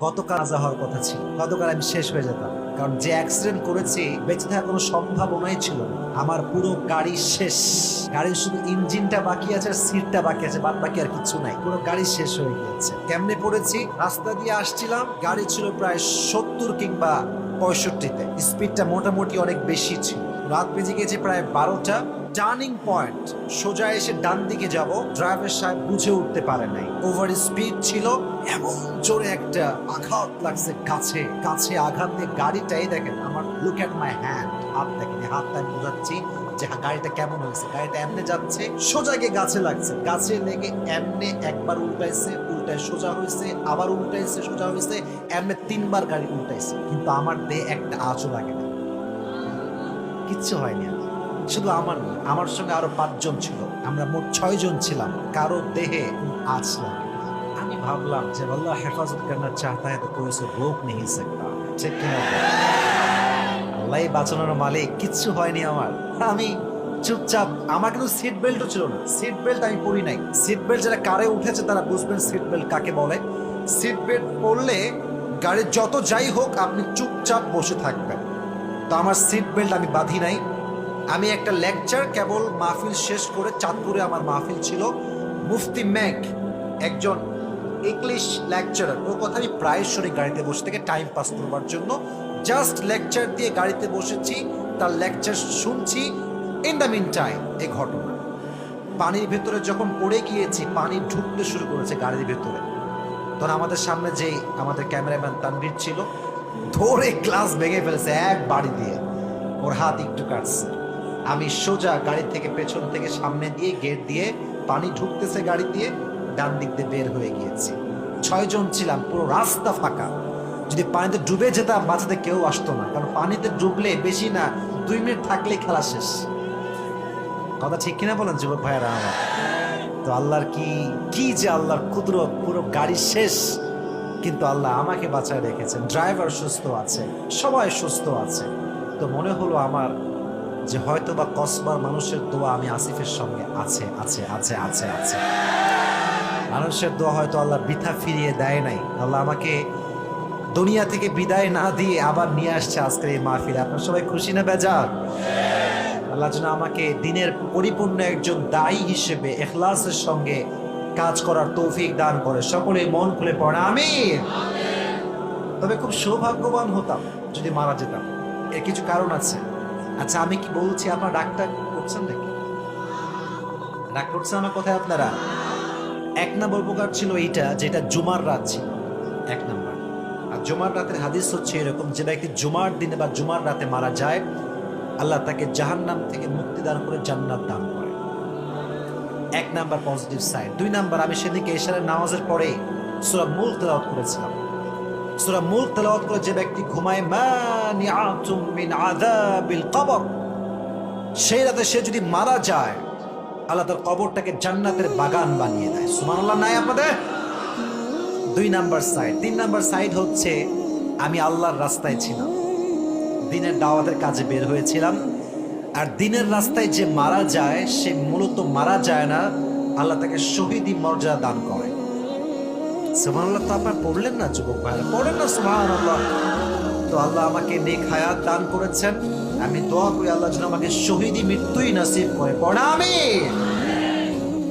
গতকাল আজা হওয়ার কথা ছিল। গতকাল আমি শেষ হয়ে যেতাম। কারণ যে অ্যাক্সিডেন্ট করেছি, বেঁচে থাকার কোনো সম্ভাবনাই ছিল আমার পুরো গাড়ি শেষ। গাড়ির শুধু ইঞ্জিনটা বাকি আছে আর সিটটা বাকি আছে বাদ বাকি আর কিছু নাই। পুরো গাড়ি শেষ হয়ে গিয়েছে। কেমনে পড়েছি? রাস্তা দিয়ে আসছিলাম। গাড়ি ছিল প্রায় সত্তর কিংবা পঁয়ষট্টিতে। স্পিডটা মোটামুটি অনেক বেশি ছিল। রাত বেজে গেছে প্রায় বারোটা। টার্নিং পয়েন্ট সোজা এসে ডান দিকে যাব। ড্রাইভার সাহেব বুঝে উঠতে পারে নাই। ওভার স্পিড ছিল এমন জোরে একটা আঘাত লাগছে কাছে। কাছে আঘাত দিয়ে গাড়িটাই দেখেন আমার লুক অ্যাট মাই হ্যান্ড হাত দেখেন হাতটা আমি বোঝাচ্ছি যে হ্যাঁ, গাড়িটা কেমন হয়েছে। গাড়িটা এমনি যাচ্ছে সোজা গিয়ে গাছে লাগছে। গাছে লেগে এমনি একবার উল্টাইছে উল্টায় সোজা হয়েছে আবার উল্টাইছে সোজা হয়েছে এমনি তিনবার গাড়ি উল্টাইছে। কিন্তু আমার দেহে একটা আঁচও লাগে না। কিচ্ছু হয়নি শুধু আমার আমার সঙ্গে আরও পাঁচজন ছিল। আমরা মোট ছয়জন ছিলাম। কারও দেহে আসলাম না। আমি ভাবলাম যে, আল্লাহ হেফাজত করার চাহতা হ্যাঁ তো কোনো সে রোক নেই সেটা ঠিক কিনা আল্লাহ বাঁচানোর মালিক, কিচ্ছু হয়নি আমার। আমি চুপচাপ, আমার কিন্তু সিট বেল্টও ছিল না। সিট বেল্ট আমি পরি নাই। সিট বেল্ট যারা কারে উঠেছে তারা বুঝবেন সিট বেল্ট কাকে বলে। সিট বেল্ট পরলে গাড়ির যত যাই হোক, আপনি চুপচাপ বসে থাকবেন। তো আমার সিট বেল্ট আমি বাঁধি নাই। আমি একটা লেকচার কেবল মাহফিল শেষ করে চাঁদপুরে আমার মাহফিল ছিল। মুফতি ম্যাক একজন ইংলিশ লেকচারার ওর কথা আমি প্রায় শুনি গাড়িতে বসে থেকে টাইম পাস করবার জন্য জাস্ট লেকচার দিয়ে গাড়িতে বসেছি, তার লেকচার শুনছি। ইন দ্য মিন টাইম এই ঘটনা। পানির ভেতরে যখন পড়ে গিয়েছি, পানি ঢুকতে শুরু করেছে গাড়ির ভেতরে। তখন আমাদের সামনে যে আমাদের ক্যামেরাম্যান তানভীর ছিল ধরে গ্লাস ভেঙে ফেলেছে এক বাড়ি দিয়ে। ওর হাত একটু কাটছে। আমি সোজা গাড়ি থেকে পেছন থেকে সামনে দিয়ে গেট দিয়ে পানি ঢুকতেছে গাড়ি দিয়ে ডান দিক দিয়ে বের হয়ে গিয়েছি। ছয়জন ছিলাম, পুরো রাস্তা ফাঁকা। যদি পানিতে ডুবে যেতাম, বাঁচাতে কেউ আসতো না। কারণ পানিতে ডুবলে বেশি না, দুই মিনিট থাকলে খেলা শেষ। কথা ঠিক কিনা বলেন, যুবক ভাইয়ারা আমার? তো আল্লাহর কি কি যে আল্লাহর কুদরত, পুরো গাড়ি শেষ। কিন্তু আল্লাহ আমাকে বাঁচায় রেখেছেন। ড্রাইভার সুস্থ আছে, সবাই সুস্থ আছে। তো মনে হলো আমার যে হয়তো বা কসবার মানুষের দোয়া আমি আসিফের সঙ্গে আছে আছে আছে আছে আছে। মানুষের দোয়া হয়তো আল্লাহ বৃথা ফিরিয়ে দেয় নাই। আল্লাহ আমাকে দুনিয়া থেকে বিদায় না দিয়ে আবার নিয়ে আসছে আজকের এই মাহফিলে। আপনার সবাই খুশি না বেজার? আল্লাহ যেন আমাকে দিনের পরিপূর্ণ একজন দায়ী হিসেবে, এখলাসের সঙ্গে কাজ করার তৌফিক দান করে। সকলে মন খুলে পড়ে আমি তবে খুব সৌভাগ্যবান হতাম যদি মারা যেতাম। এর কিছু কারণ আছে। আচ্ছা আমি কি বলছি আপনার ডাক্তার করছেন নাকি? ডাক করছেন আমার কোথায় আপনারা? এক নম্বর উপকার ছিল এইটা যেটা জুমার রাত ছিল। এক নম্বর। আর জুমার রাতের হাদিস হচ্ছে এরকম, যে ব্যক্তি জুমার দিনে বা জুমার রাতে মারা যায়, আল্লাহ তাকে জাহান্নাম থেকে মুক্তি দান করে জান্নাত দান করে। এক নাম্বার পজিটিভ সাইড দুই নাম্বার, আমি সেদিকে এশারের নামাজের পরে সুরা মূল তেলাওয়াত করেছিলাম। সুরা মূল তেলাওয়াত করে যে ব্যক্তি ঘুমায় মিন আযাবিল কবর। সেই রাতে সে যদি মারা যায়, আল্লাহ তার কবরটাকে জান্নাতের বাগান বানিয়ে দেয়। সুবহানাল্লাহ, নাই আপনাদের? দুই নাম্বার সাইড তিন নাম্বার সাইড হচ্ছে, আমি আল্লাহর রাস্তায় ছিলাম। দিনের দাওয়াতের কাজে বের হয়েছিলাম। আর দিনের রাস্তায় যে মারা যায়, সে মূলত মারা যায় না, আল্লাহ তাকে শহীদি মর্যাদা দান করে। সুবাহ তো আপনার পড়লেন না, যুবক ভাই পড়েন না সুবাহ তো আল্লাহ আমাকে নেক হায়াত দান করেছেন। আমি দোয়া করি আল্লাহ যেন আমাকে শহীদি মৃত্যুই নাসিব করে। পড়া আমি